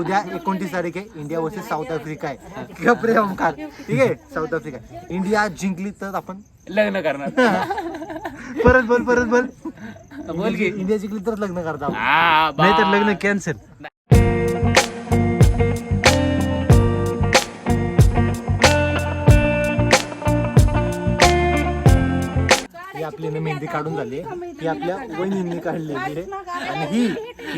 उद्या एकोणतीस तारीख आहे. इंडिया वर्सेस साऊथ आफ्रिका आहे. गप्रे ओमकार ठीक आहे? साऊथ आफ्रिका इंडिया जिंकली तर आपण लग्न करणार. परत बोल परत बोल. बोल की. इंडिया जिंकली तरच लग्न करता नाही तर लग्न कॅन्सल ही आपली मेहंदी काढून झाली ही आपल्या वहिनींनी काढलेली आहे. आणि ही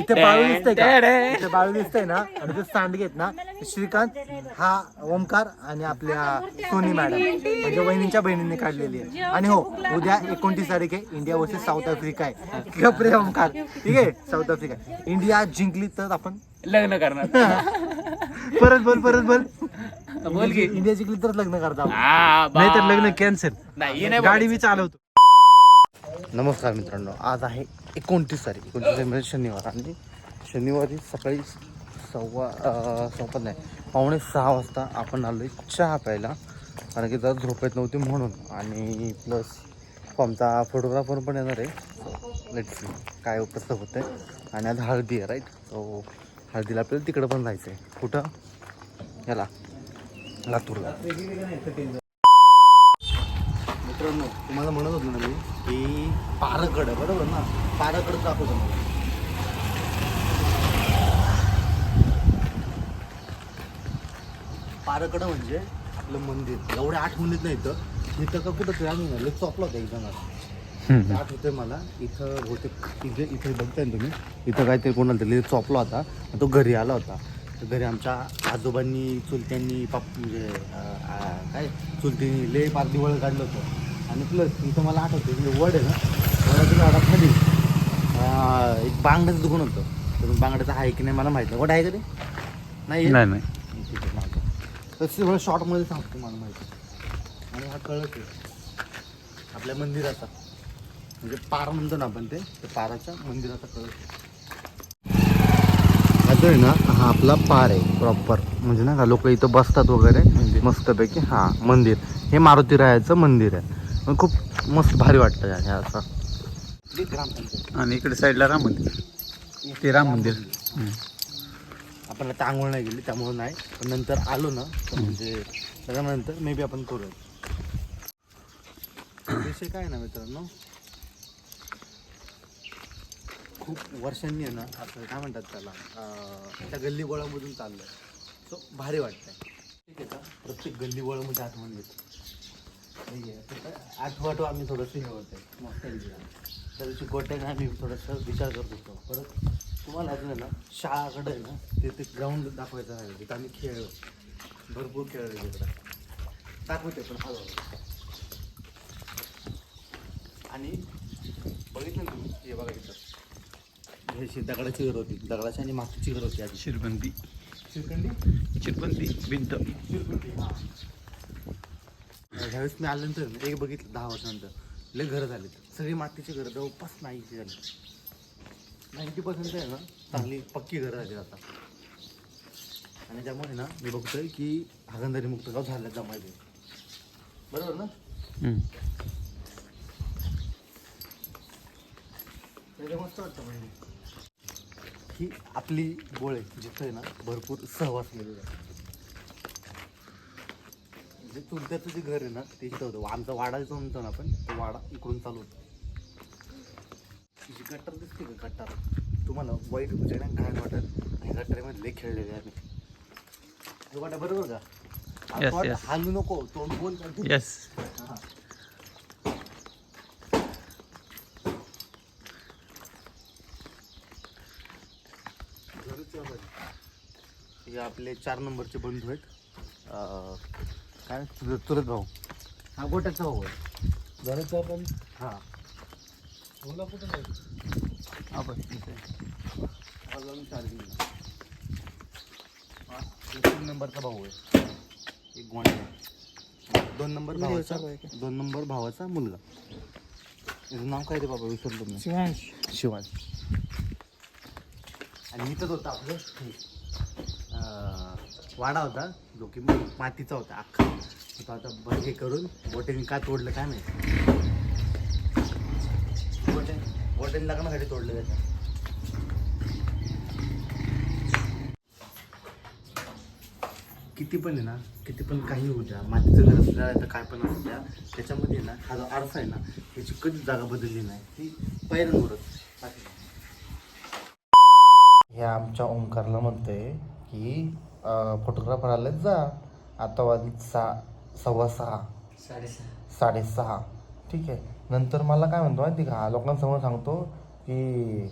इथे बाळू दिसतंय का? इथे बाळू दिसतंय ना? आणि ते सांडगे आहेत ना? श्रीकांत हा ओमकार आणि आपल्या सोनी मॅडम. म्हणजे वहिनींच्या बहिणींनी काढलेली आहे. आणि हो उद्या एकोणतीस तारीख आहे. इंडिया वर्सेस साऊथ आफ्रिका आहे. गप्रे ओमकार. ठीक आहे साऊथ आफ्रिका इंडिया जिंकली तर आपण लग्न करणार. परत बोल परत बोल. बोल की. इंडिया जिंकली तरच लग्न करता नाही तर लग्न कॅन्सल नाही नाही गाडी मी चालवतो. नमस्कार मित्रांनो आज आहे एकोणतीस तारीख एकोणतीस तारीख म्हणजे शनिवार. आणि शनिवारी सकाळी सव्वा सव्वा नाही पावणे सहा वाजता आपण आलो आहे चहा प्यायला. कारण की जरा झोप येत नव्हती म्हणून. आणि प्लस आमचा फोटोग्राफर पण येणार आहे. लेट्स काय कसं होतं आहे आणि आज हळदी आहे राईट सो हळदीला आपल्याला तिकडं पण जायचं आहे कुठं? याला. लातूरला. मित्रांनो तुम्हाला म्हणत होतो ना मी की पारकड बरोबर ना? पारकड दाखवतो मला पारकड म्हणजे आपलं मंदिर. एवढ्या आठवणीत नाही इथं. इथं का कुठं तरी आम्ही ना लय चॉपला होता एकदम असं आठवतंय मला. इथं बहुतेक इथे इथे बघताय ना तुम्ही. इथं काहीतरी कोणाला तरी चॉपला होता. आणि तो घरी आला होता. घरी आमच्या आजोबांनी चुलत्यांनी पाप म्हणजे काय? चुलतीनी लय पाच दिवळ काढलं होतं. आणि प्लस इथं मला आठवतं म्हणजे वड आहे ना वडाच्या झाडाखाली एक बांगड्याचं दुकान होतं. तर बांगड्याचं आहे की नाही मला माहीत नाही. वड आहे का ते? नाही? नाही नाही. ठीक आहे मागं. तर सगळं शॉर्टमध्ये सांगतो मला माहिती आणि हा कळत आहे. आपल्या मंदिराचा. म्हणजे पार म्हणतो ना आपण ते त्या पाराच्या मंदिराचा कळत आता आहे ना हा आपला पार आहे प्रॉपर म्हणजे ना लोक इथं बसतात वगैरे मस्तपैकी हा मंदिर. हे मारुती रायाचं मंदिर आहे. पण खूप मस्त भारी वाटतं हे असं. आणि इकडे साईडला राम मंदिर. ते राम मंदिर. आपण आता आंघोळ नाही गेली त्यामुळे नाही. पण नंतर आलो ना म्हणजे त्याच्यानंतर मे बी आपण करू विषय काय आहे ना मित्रांनो? खूप वर्षांनी आहे ना असं काय म्हणतात त्याला त्या गल्ली बोळामधून चाललं सो भारी वाटतंय. ठीक आहे का? प्रत्येक गल्ली बोळामध्ये आठवण येते. ठीक आहे तर काय आठवं आठवं आम्ही थोडंसं हे होतं मस्त त्या दिवशी गोट्याने आम्ही थोडंसं विचार करत होतो. परत तुम्हाला अजून आहे ना शाळाकडे आहे ना ते ते ग्राउंड दाखवायचं आहे. तिथं आम्ही खेळलो. भरपूर खेळलो तिकडं. दाखवते पण हळूहळू. आणि बघितलं ना तुम्ही? हे बघा इथं. हे दगडाची घर होती. दगडाची आणि मातीची घर होती आधी. शिरबंदी. शिरकंडी? शिरबंदी भिंत. शिरकुंडी हां. ह्यावेळेस मी आल्यानंतर ना, एक बघितलं दहा वर्षानंतर. लय घरं झाली सगळी मातीची घरं जवळपास नाही झाली. नाईन्टी पर्सेंट आहे ना चांगली पक्की घरं झाली आता. आणि त्यामुळे ना मी बघतोय की हागंदारी मुक्त गाव झालं जमायचे. बरोबर ना. त्याच्या मस्त वाटतं म्हणजे ही आपली बोळे जिथं आहे ना भरपूर सहवास केलेला आहे. म्हणजे चुलत्याचं जे घर आहे ना ते इथं होतं. आमचा वाडा जो म्हणतो ना आपण तो वाडा इकडून चालू होतो. जी गट्टर दिसते का गट्टर तुम्हाला वाईट म्हणजे ना घाण वाटत आणि गट्टरमध्ये खेळलेले आहे आम्ही वाटा बरोबर का. हालू नको तोंड बोल येस हा. आपले चार नंबरचे बंधू आहेत. काय चुलत चुलत भाऊ. हा गोट्याचा भाऊ आहे. घराचा पण हा. बोला कुठं आपण तीन नंबरचा भाऊ आहे. एक गोंडा. दोन नंबर भावाचा? दोन नंबर भावाचा मुलगा. त्याचं नाव काय रे बाबा विसरलो मी शिवांश. शिवांश. आणि इथंच होता आपलं? हे, वाडा होता जो की मातीचा होता अख्खा. तो आता बघ हे करून बोटेने का तोडलं काय नाही बोटेन बोटेन लग्नासाठी तोडलं त्याच्या किती पण आहे ना किती पण काही होऊ द्या मातीचं घर असू द्या तर काय पण असू द्या त्याच्यामध्ये ना हा जो आरसा आहे ना त्याची कधीच जागा बदलली नाही. ती पायऱ्यांवरच. हे आमच्या ओंकारला म्हणतंय की फोटोग्राफर आले जा. आता वाजले सहा सव्वा सहा. साडेसहा. ठीक आहे. नंतर मला काय म्हणतो माहिती का? लोकांसमोर सांगतो की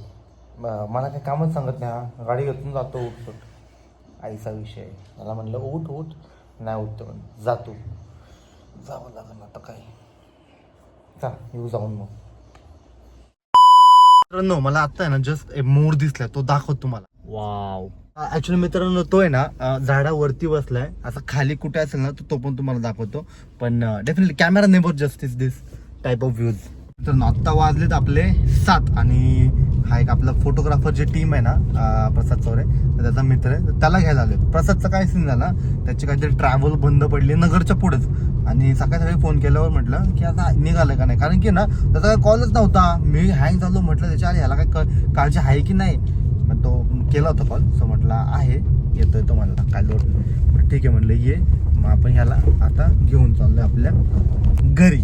म- मला काही कामच सांगत नाही हा. गाडी घेतून जातो उठपट आईचा विषय. मला म्हणलं उठ उठ. नाही उठतो म्हणून जातो जावं लागेल आता काय चा येऊ जाऊन मग. मित्रांनो मला आता आहे ना जस्ट मोर दिसलाय. तो दाखवतो तुम्हाला. वाव ऍक्च्युली मित्रांनो तो आहे ना झाडावरती बसलाय. असं खाली कुठे असेल ना तर तो पण तुम्हाला दाखवतो. पण definitely camera never justice this type of views मित्रांनो आत्ता वाजलेत आपले सात आणि हा एक आपला फोटोग्राफर जे टीम आहे ना प्रसाद चौरे तर त्याचा मित्र आहे. तर त्याला घ्यायला आले प्रसादचा काय सीन झाला त्याची काहीतरी ट्रॅव्हल बंद पडली नगरच्या पुढेच. आणि सकाळी सकाळी फोन केल्यावर म्हटलं की आता निघालं का नाही? कारण की ना त्याचा काय कॉलच नव्हता. मी हँग झालो म्हटलं त्याच्या अरे ह्याला काय काळजी आहे की नाही? मग तो केला होता कॉल सो म्हटलं आहे येतोय तो म्हणला काय लोट ठीक आहे म्हणलं ये. मग आपण ह्याला आता घेऊन चाललोय आपल्या घरी.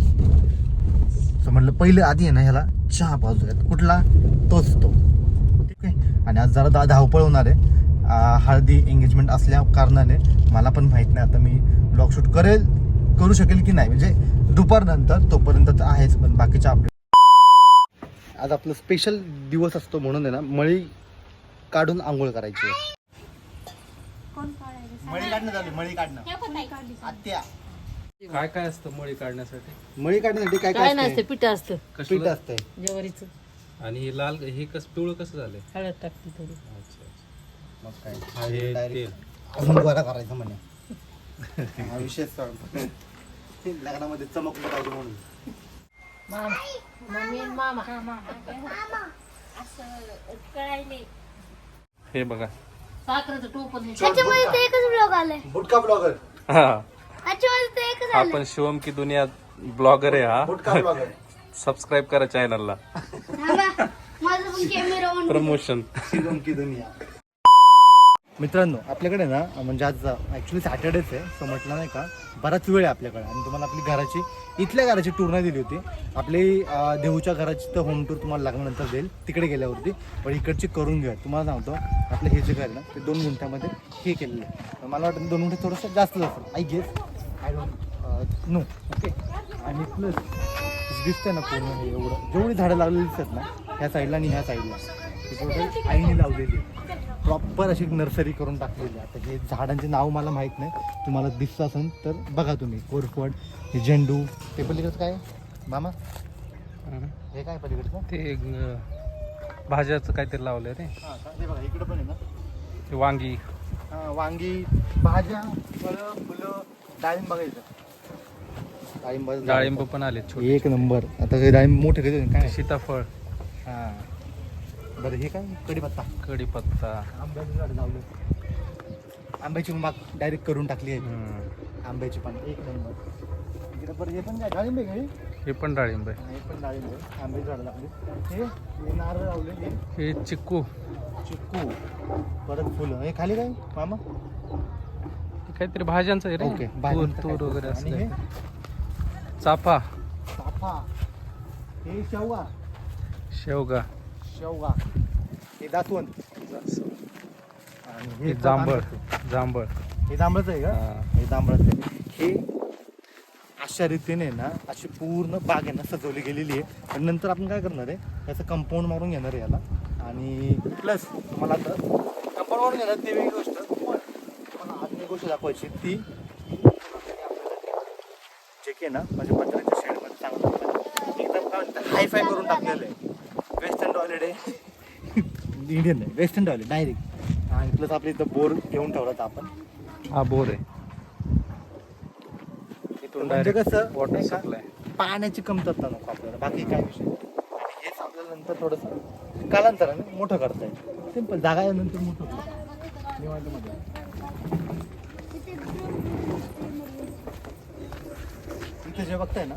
सो म्हटलं पहिलं आधी आहे ना ह्याला चहा पाजूयात. कुठला? तोच तो. ठीक आहे. आणि आज जरा दा धावपळ होणार आहे. हळदी एंगेजमेंट असल्या कारणाने मला पण माहीत नाही आता मी ब्लॉग शूट करेल करू शकेल की नाही. म्हणजे दुपारनंतर तोपर्यंत तर आहेच पण बाकीच्या आपल्या आज आपलं स्पेशल दिवस असतो म्हणून आहे ना मळी काढून आंघोळ करायची. मळी काढणं झाली मळी काढणं. आत्या. काय काय असतं मळी काढण्यासाठी? मळी काढण्यासाठी काय काय काय नसते असते? पिठ असतं. पीठ असतंय. ज्वारीचं. आणि हे लाल हे कस पिवळं कसं झालंय? हळद टाकली थोडी. मग काय? हे तेल. अजून गोरा करायचं म्हणे. हा विषय लग्नामध्ये चमकलं पाहिजे म्हणून. मामा मम्मी आणि मामा. हे बघा. साखरेचं टोपण हे त्याच्यामध्ये ते एकच ब्लॉग आलाय. बुटका ब्लॉगर त्याच्यामध्ये ते एकच हा आलंय. पण शिवम की दुनिया ब्लॉगर आहे हा. बुटका ब्लॉगर सबस्क्राईब करा चॅनलला थांबा. माझं पण कॅमेरा ऑन प्रमोशन शिवम की दुनिया. मित्रांनो आपल्याकडे ना म्हणजे आज ॲक्च्युली सॅटर्डेच आहे सो म्हटलं नाही का बराच वेळ आहे आपल्याकडे. आणि तुम्हाला आपली घराची इथल्या घराची टूर नाही दिली होती. आपली देहूच्या घराची तर होम टूर तुम्हाला लागल्यानंतर देईल तिकडे गेल्यावरती. पण इकडची करून घ्या. तुम्हाला सांगतो आपलं हे जे घर ना ते दोन गुंठ्यामध्ये हे केलेलं आहे. मला वाटतं दोन गुंठे थोडंसं जास्तच असेल. I guess I don't know okay आणि प्लस दिसतंय ना पूर्ण हे एवढं. जेवढी झाडं लावलेली दिसतात ना ह्या साईडला आणि ह्या साईडला ती टोटल आईने लावलेली प्रॉपर अशी नर्सरी करून टाकलेली आहे. आता हे झाडांचे नाव मला माहीत नाही. तुम्हाला दिसतं असेल तर बघा तुम्ही. कोरफड हे झेंडू ते पलीकडचं काय मामा? हे. काय पलीकडचं? ते अं, भाज्याचं काहीतरी लावलंय रे. हां का? हे बघा इकडं पण आहे ना. ते वांगी. हां वांगी भाज्या फळं फुलं डाळिंब बघायचं. डाळिंब डाळिंब पण आले छोटे एक नंबर. आता हे डाळिंब मोठे कधी काय? सीताफळ. हां. बरं हे काय? कढीपत्ता. कढीपत्ता. आंब्याची झाड लावले. आंब्याची माग डायरेक्ट करून टाकली आहे. आंब्याची पण एक नंबर. इकडे परत हे पण काय डाळिंब आहे हे? हे पण डाळिंब. आहे हे पण डाळिंब. आहे आंब्याची झाडं लागली हे हे नारळ लावले हे हे चिक्कू. चिक्कू. परत फुलं. हे खाली काय? मामा? हे काहीतरी भाज्यांचं आहे ओके रे तूर भाज्यांचं तूर काय वगैरे आणि हे? असलं चाफा. चाफा. हे शेवगा. शेवगा. शेवगा. हे दासवंत आणि हे तर जांभळ. जांभळ. हे जांभळच आहे का? हा. जांभळच आहे. हे अशा रीतीने ना अशी पूर्ण बाग आहे ना सजवली गेलेली आहे. पण नंतर आपण काय करणार आहे याचं कंपाऊंड मारून घेणार आहे याला. आणि प्लस तुम्हाला आता कंपाऊंड मारून घेणार ती वेगळी गोष्ट. पण अजून एक गोष्ट दाखवायची ती जे की ना म्हणजे पत्र्याच्या शेडमध्ये चांगलं एकदम काय म्हणतात हाय फाय करून टाकलेलं आहे. वेस्टर्न टॉयलेट आहे इंडियन नाही वेस्टर्न टॉयलेट डायरेक्ट आणि प्लस आपल्या इथं बोर घेऊन ठेवला होता आपण हा बोर आहे इथून म्हणजे डायरेक्ट कसं वॉटर नाही का? पाण्याची कमतरता नको आपल्याला बाकी काय विषय नाही. आणि हेच आपल्याला नंतर थोडंसं कालांतराने मोठं करता येईल सिंपल जागा आहे नंतर मोठं. इथे जे बघताय ना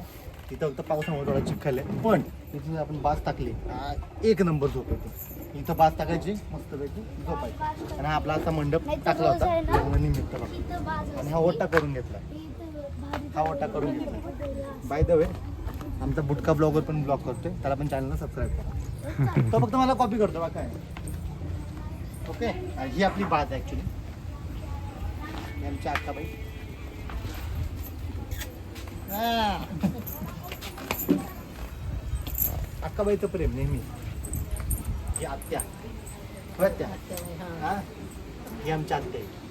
इथं फक्त पावसामुळे थोडा चिखल आहे. पण इथे जर आपण बास टाकली एक नंबर झोप येते. इथं बाज टाकायची मस्तपैकी झोपायची आणि हा आपला असा मंडप टाकला होता निमित्त लग्नानिमित्त बघा. आणि हा ओटा करून घेतला. हा ओटा करून घेतला. बाय द वे आमचा बुटका ब्लॉगर पण ब्लॉग करतोय. त्याला पण चॅनलला सबस्क्राईब करा. तो फक्त मला कॉपी करतो बा काय. ओके ही आपली बात आहे ॲक्च्युली आमची आत्ताबाई. हा. अक्काबाईचं प्रेम नेहमी. ही आत्या. होय आत्या हा? ही आमची आत्या आहे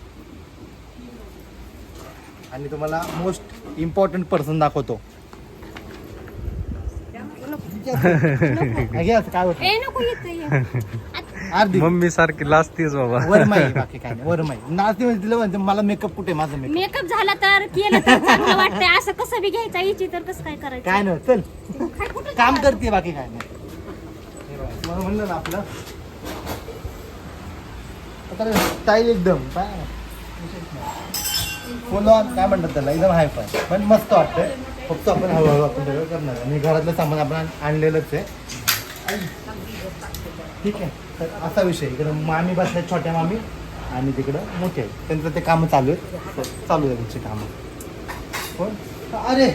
आणि तुम्हाला मोस्ट इम्पॉर्टंट पर्सन दाखवतो. असं काय होतं? मम्मी सारखी लाजतीस बाबा. वरमाई बाकी काय नाही वरमाई. नाचते म्हणजे तिला म्हणते मला मेकअप कुठे आहे? माझा मेकअप मेकअप झाला तर केलं तर चांगलं वाटतंय. असं कसं बी घ्यायचा इची तर कसं काय करायचं? काय नाही चल. काम करते बाकी काय नाही. हे मला म्हणलं ना आपलं. स्टाईल एकदम फुल ऑन काय म्हणतात त्याला एकदम हाय फाय पण मस्त वाटतंय. फक्त आपण हळूहळू आपण सगळं करणार आणि घरातलं सामान आपण आणलेलंच आहे. ठीक आहे. तर असा विषय इकडं मामी बसल्या छोट्या मामी. आणि तिकडं मोठे आहेत. त्यांचं ते कामं चालू आहेत. चालू आहे त्यांची कामं. कोण? अरे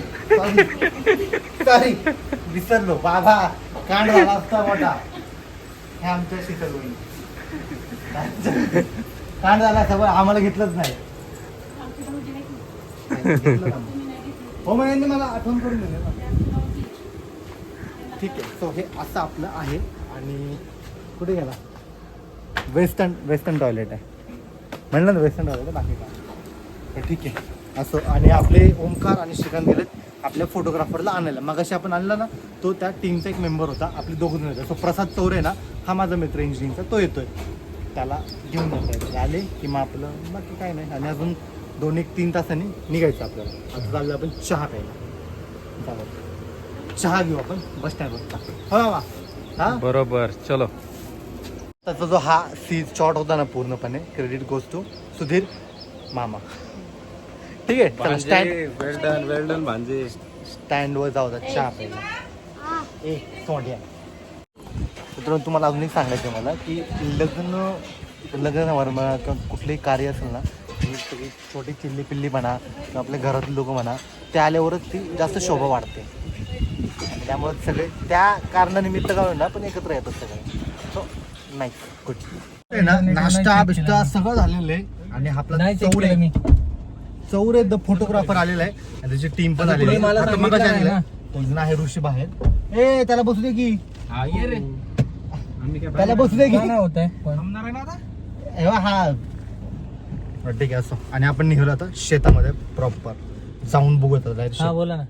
सॉरी विसरलो. बाबा कांड झाला असता मोठा. हे आमच्या शीतल बहिणी कांड झाला असता पण आम्हाला घेतलंच नाही. घेतलं मग. हो मग यांनी मला आठवण करून दिली. ना ठीक आहे. सो हे असं आपलं आहे. आणि कुठे गेला? वेस्टर्न वेस्टर्न टॉयलेट आहे. म्हणलं ना वेस्टर्न टॉयलेट आहे बाकी काय? तर ठीक आहे. असं आणि आपले ओमकार आणि श्रीकांत गेलेत आपल्या फोटोग्राफरला आणायला. मग अशी आपण आणला ना तो त्या टीमचा एक मेंबर होता आपले दोघं जण सो प्रसाद चौरे ना हा माझा मित्र इंजिनिअरिंगचा तो येतोय. त्याला घेऊन जाता येतं आले की मग आपलं बाकी काय नाही. आणि अजून दोन एक तीन तासांनी निघायचं आपल्याला. आता चाललं आपण चहा प्यायला. चालेल. चहा घेऊ आपण बस स्टँडवरचा हो वा हा? बरोबर. चलो. त्याचा जो हा सी शॉट होता ना पूर्णपणे क्रेडिट गोज टू सुधीर मामा. ठीक आहे चला stand well done well done भांजे. स्टँडवर जाऊ द्या चहा प्यायला. ए तोंड्या मित्रांनो तुम्हाला अजून एक सांगायचं आहे मला की लग्न लग्न समारंभ किंवा कुठलंही कार्य असेल ना छोटी चिल्ली पिल्ली म्हणा किंवा आपल्या घरातले लोक म्हणा ते आल्यावरच ती जास्त शोभा वाढते. आणि त्यामुळे सगळे त्या कारणानिमित्त का होईना पण एकत्र येतात सगळे. सो नाही गुड ना नाश्ता बिष्टा सगळं झालेलं आहे. आणि आपला चौरे चौरे द फोटोग्राफर आलेला आहे. आणि त्याची टीम पण आलेली आहे. आता मगाशी आलेला आहे. तो जण आहे ऋषी बाहेर. ए त्याला बसू दे की. त्याला बसू दे की. हे बघ, हा. बरं, ठीक आहे असो. आणि आपण निघालो आता शेतामध्ये प्रॉपर जाऊन बघू आता direct शेत. बोला ना.